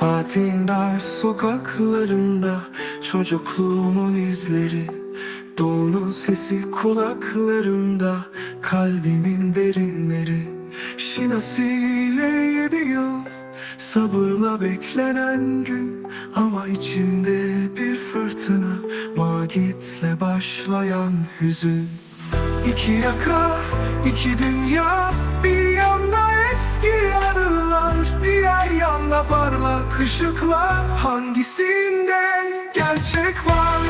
Kentin dar sokaklarında Çocukluğumun izleri Doğunun sesi kulaklarımda Kalbimin derinleri. Şinasiyle yedi yıl Sabırla beklenen gün Ama içimde bir fırtına Vagitle başlayan hüzün. İki yaka, iki dünya Bir Yanda parlak ışıklar Hangisinde gerçek var?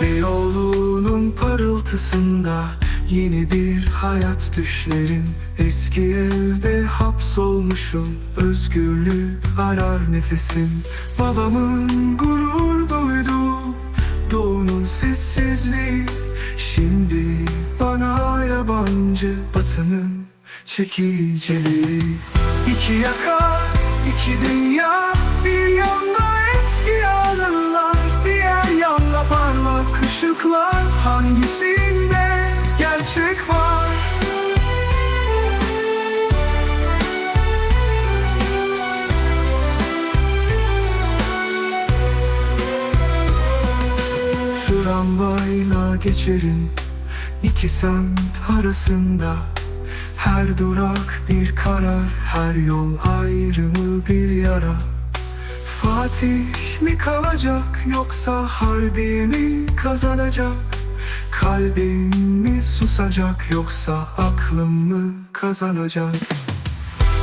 Beyoğlu'nun parıltısında Yeni bir hayat düşlerim Eski evde hapsolmuşum Özgürlük arar nefesim Babamın gurur yabancı Batının çekiciliği. İki yaka, iki dünya Bir yanda eski anılar Diğer yanda parlak ışıklar. Hangisinde gerçek var? Tramvayla geçerim iki semt arasında Her durak bir karar, her yol ayrımı bir yara Fatih mi kalacak yoksa harbi mi kazanacak? Kalbim mi susacak yoksa aklım mı kazanacak?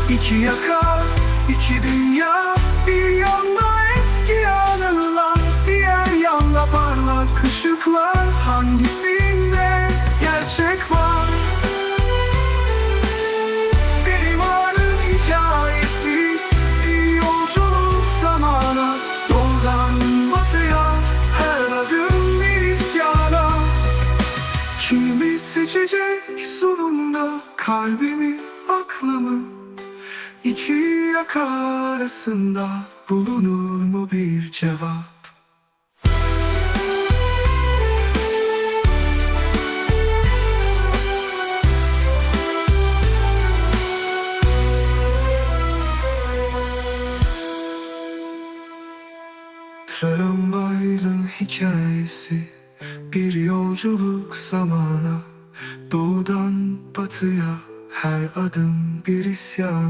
İki yaka, iki dünya, bir yanda eski anılar Diğer yanda parlak ışıklar Hangisinde Kimi seçecek sonunda Kalbimi, aklımı İki yaka arasında Bulunur mu bir cevap? Tramvayın hikayesi Bir yolculuk zamana Doğudan batıya Her adım bir isyana